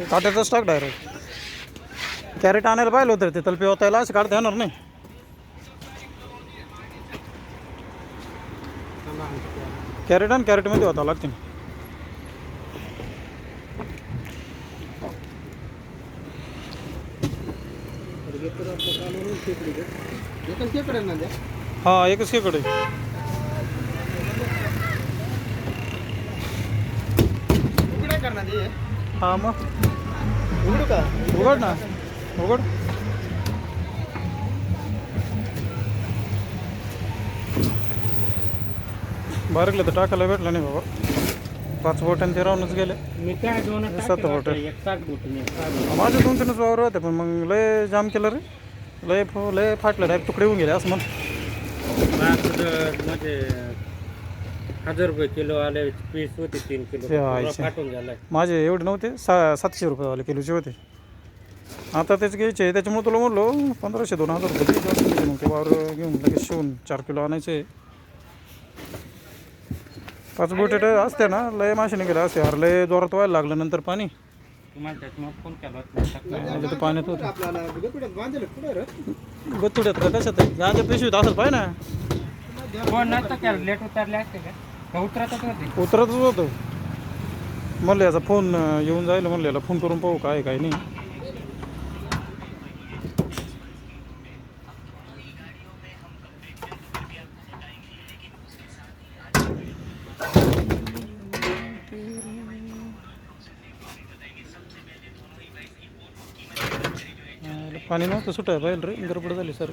काट्याचाच टाक direct crate आणायला पाहिलं होतं रे ते तलपी होतायला असं काढता येणार नाही कॅरेट आणि कॅरेटमध्ये होता लागतील हा एकच खेकडे हा उघडू का उघड ना। टाकायला भेटलं नाही बाबा पाच बोटांनी ते राहूनच गेले। मी काय दोन सात बोट माझे दोन तीनच वावर होते पण मग लय जाम केलं रे लय फ- लय फाटलं डायरेक्ट तुकडे होऊन गेले असं म्हण हजार रुपये किलो आले पीस होते तीन किलो. ते. फाटून गेलाय. माझे एवढे नव्हते सा सातशे रुपयेवाले किलोचे होते. आता तेच घ्यायचे त्याच्यामुळे तुला म्हणलो पंधराशे दोन हजार रुपये दे, जास्त नाही मग ते वावर घेऊन लगेच शिवून चार किलो आणायचे. पाच बोटे असते ना लय माशाने गेले असते अरे लय जोरात व्हायला लागलं नंतर पाणी. तुम्हाला त्याच्यामुळे फोन केला होता म्हणजे ते पाण्यात होतं. आपल्याला कुठे रे? गतुड्यात का कशात आहे? गांजा पिशवीत असेल पाहिजे ना. फोन नसता केला लेट उतरले असते का? उतरतच होते. उतरतच होतं. म्हणलं याचा फोन येऊन जाईल म्हणलं याला फोन करून पाहू काय काय नाही. पाणी नव्हतं सुटाय पाहिजे रे गडबड झाली सर